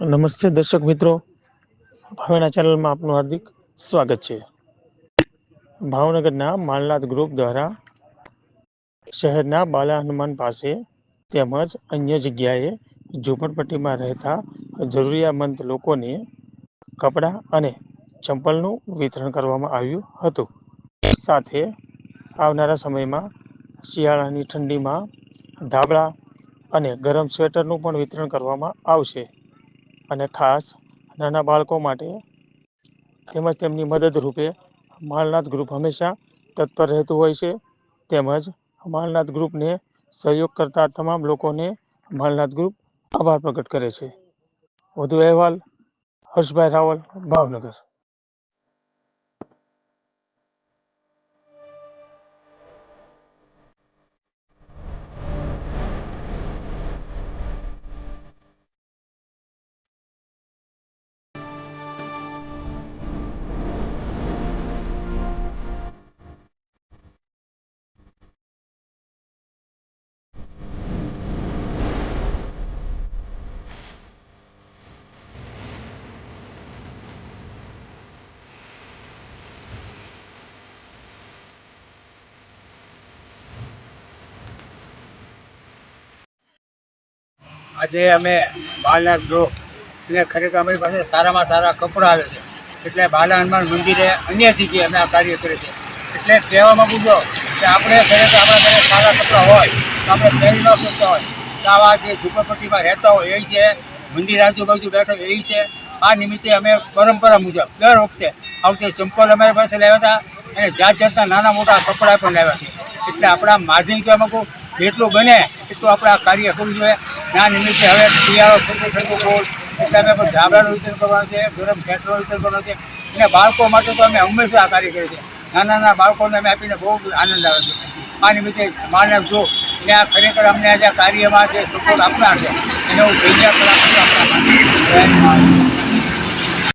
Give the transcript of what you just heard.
નમસ્તે દર્શક મિત્રો. ભાવેના ચેનલમાં આપનું હાર્દિક સ્વાગત છે. ભાવનગરના માલનાથ ગ્રુપ દ્વારા શહેરના બાલા હનુમાન પાસે તેમજ અન્ય જગ્યાએ ઝૂંપડપટ્ટીમાં રહેતા જરૂરિયાતમંદ લોકોને કપડાં અને ચંપલનું વિતરણ કરવામાં આવ્યું હતું. સાથે આવનારા સમયમાં શિયાળાની ઠંડીમાં ધાબળા અને ગરમ સ્વેટરનું પણ વિતરણ કરવામાં આવશે. અને ખાસ નાના બાળકો માટે તેમજ તેમની મદદ રૂપે માલનાથ ગ્રુપ હંમેશા તત્પર રહેતું હોય છે. તેમજ માલનાથ ગ્રુપને સહયોગ કરતા તમામ લોકોને માલનાથ ગ્રુપ આભાર પ્રગટ કરે છે. વધુ અહેવાલ હર્ષભાઈ રાવલ, ભાવનગર. આજે અમે બાલનાથ ગૃહ એટલે ખરેખર અમારી પાસે સારામાં સારા કપડાં આવે છે. એટલે બાલા હનુમાન મંદિરે અન્ય જગ્યાએ અમે આ કાર્ય કરે છે એટલે કહેવા માંગુ છો કે આપણે ખરેખર આપણા ઘરે સારા કપડાં હોય, તો આપણે પહેરી ન શકતા હોય, તો આવા જે ઝૂંપડપટ્ટીમાં રહેતા હોય, એ છે, મંદિર આજુબાજુ બેઠક એ છે. આ નિમિત્તે અમે પરંપરા મુજબ દર વખતે આ ચંપલ અમારી પાસે લાવ્યા હતા અને જાત જાતના નાના મોટા કપડાં પણ લાવ્યા છે. એટલે આપણા માધ્યમ કહેવા માંગુ જેટલું બને એટલું આપણે આ કાર્ય કરવું જોઈએ. ના નિમિત્તે હવે શિયાળો થતો થતો ગોળ એટલે અમે પણ ધાબળાનું વિતરણ કરવાનું છે, ગરમ સેટનું વિતરણ કરવાનું છે. અને બાળકો માટે તો અમે હંમેશા આ કાર્ય કરીએ છીએ. નાના નાના બાળકોને અમે આપીને બહુ આનંદ આવે છે. આ નિમિત્તે માણસ જો ને આ ખરેખર અમને આજે કાર્યમાં જે સપોર્ટ આપનાર છે, એને હું ધન્યવાદ આપું આપણા.